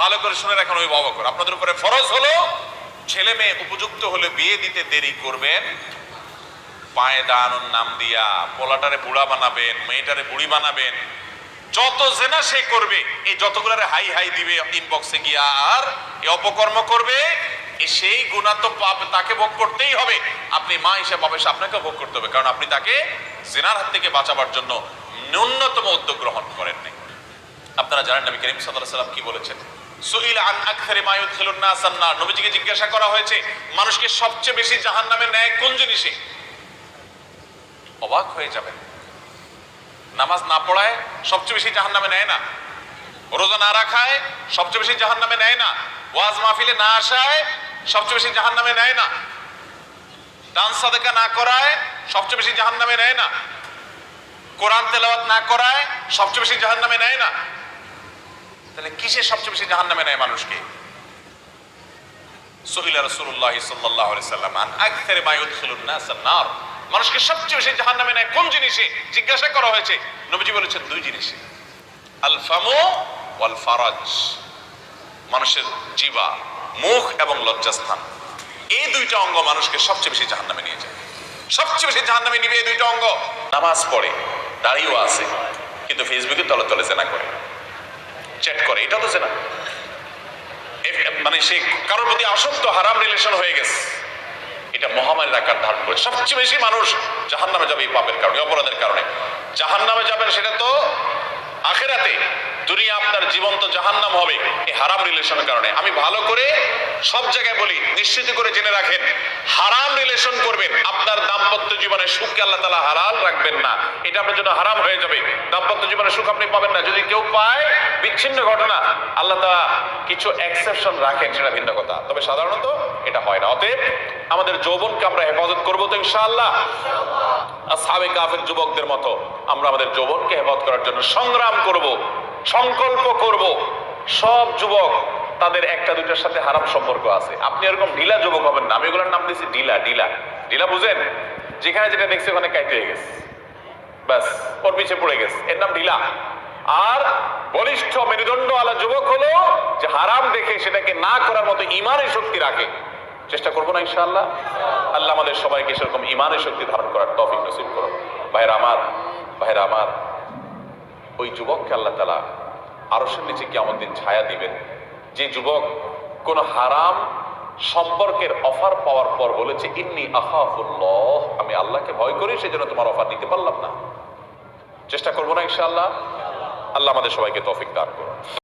ভালো করে শুনে রাখেন অভিভাবক আপনাদের উপরে ফরজ হলো, ছেলে মেয়ে উপযুক্ত হলে বিয়ে দিতে দেরি করবেন। পায়ে দাঁড়ানোর নাম দিয়া পোলাটারে বুড়া বানাবেন, মেয়েটারে বুড়ি বানাবেন। যত জেনা সে করবে, এই যতগুলারে হাই হাই দিবে ইনবক্সে গিয়া আর এ অপকর্ম করবে সেই গুণা তো পাপ, তাকে ভোগ করতেই হবে। আপনি মা হিসেবে পাবে আপনাকে ভোগ করতে হবে, কারণ আপনি তাকে জেনার হাত থেকে বাঁচাবার জন্য ন্যূনতম উদ্যোগ গ্রহণ করেননি। আপনারা জানেন নবী করিম সাল্লাল্লাহু সাল্লাম কি বলেছেন? সুইল আন আকসারি মা ইউদখিলুন নাস আন-নার নবীজিকে জিজ্ঞাসা করা হয়েছে, মানুষকে সবচেয়ে বেশি জাহান্নামে নেয় কোন জিনিসে? অবাক হয়ে যাবেন। নামাজ না পড়ায় সবচেয়ে বেশি জাহান্নামে নেয় না? রোজা না রাখায় সবচেয়ে বেশি জাহান্নামে নেয় না? ওয়াজ মাহফিলে না আসায় সবচেয়ে বেশি জাহান্নামে নেয় না? দান সাদেকা না করায় সবচেয়ে বেশি জাহান্নামে নেয় না? কোরআন তেলাওয়াত না করায় সবচেয়ে বেশি জাহান্নামে নেয় না? তাহলে কিসে সবচেয়ে বেশি জাহান্নামে নেয় মানুষকে? সহিলা রাসূলুল্লাহ সাল্লাল্লাহু আলাইহি সাল্লাম, আন আকসারি মা ইউদখিলুন নাস নার। মানুষকে সবচেয়ে বেশি জাহান্নামে নেয় কোন জিনিসে? জিজ্ঞাসা করা হয়েছে। নবীজি বলেছেন দুই জিনিসে। আল ফামু ওয়াল ফারাজ মানুষের জিবা, মুখ এবং লজ্জাস্থান। এই দুইটা অঙ্গ মানুষকে সবচেয়ে বেশি জাহান্নামে নিয়ে যায়। সবচেয়ে বেশি জাহান্নামে নিবে এই দুইটা অঙ্গ। নামাজ পড়ে, দাঁড়িয়েও আছে, কিন্তু ফেসবুকে তলে তলে জেনা করে। চ্যাট করে, এটা তো জেনা। মানে সে কারোর প্রতি আসক্ত, হারাম রিলেশন হয়ে গেছে। এটা মহামারীর আকার ধারণ করে সবচেয়ে বেশি মানুষ জাহান নামে যাবে এই পাপের কারণে, অপরাধের কারণে। জাহান নামে যাবেন সেটা তো আখেরাতে। দুনিয়া আপনার জীবন্ত জাহান্নাম হবে এই হারাম রিলেশনের কারণে। আমি ভালো করে সব জায়গায় বলি, নিশ্চিত করে জেনে রাখেন, হারাম রিলেশন করবেন, আপনার দাম্পত্য জীবনে সুখকে আল্লাহ তালা হালাল রাখবেন না। এটা আপনার জন্য হারাম হয়ে যাবে। দাম্পত্য জীবনে সুখ আপনি পাবেন না। যদি কেউ পায় বিচ্ছিন্ন ঘটনা, আল্লাহ তালা কিছু এক্সেপশন রাখেন সেটা ভিন্ন কথা। তবে সাধারণত এটা হয় না। অতএব আমাদের যৌবনকে আমরা হেফাজত করব তো ইনশাআল্লাহ। সাবে কাফের যুবকদের মতো আমরা আমাদের যৌবনকে হেফাজত করার জন্য সংগ্রাম করব, সংকল্প করব। সব যুবক তাদের একটা দুইটার সাথে হারাম সম্পর্ক আছে। আপনি এরকম ঢিলা যুবক হবেন না। আমি এগুলোর নাম দিয়েছি ঢিলা ঢিলা। ঢিলা বুঝেন? যেখানে যেটা দেখছে ওখানে কাইতে হয়ে গেছে। ব্যাস, ওর পিছে পড়ে গেছে। এর নাম ঢিলা। আর বলিষ্ঠ মেরুদণ্ড আলা যুবক হলো যে হারাম দেখে সেটাকে না করার মতো ইমানের শক্তি রাখে। চেষ্টা করব না ইনশাআল্লাহ? আল্লাহ আমাদের সবাইকে সেরকম ইমানের শক্তি ধারণ করার তফিক নসিব করো ভাইয়ের আমার ভাইয়ের আমার, ওই যুবককে আল্লাহ তালা আরসের নিচে কেমন দিন ছায়া দিবেন। যে যুবক কোন হারাম সম্পর্কের অফার পাওয়ার পর বলেছে, ইন্নি আহাফুল্লাহ আমি আল্লাহকে ভয় করি, সেজন্য তোমার অফার দিতে পারলাম না। চেষ্টা করব না ইনশাআল্লাহ? আল্লাহ আমাদের সবাইকে তফিক দান করুন।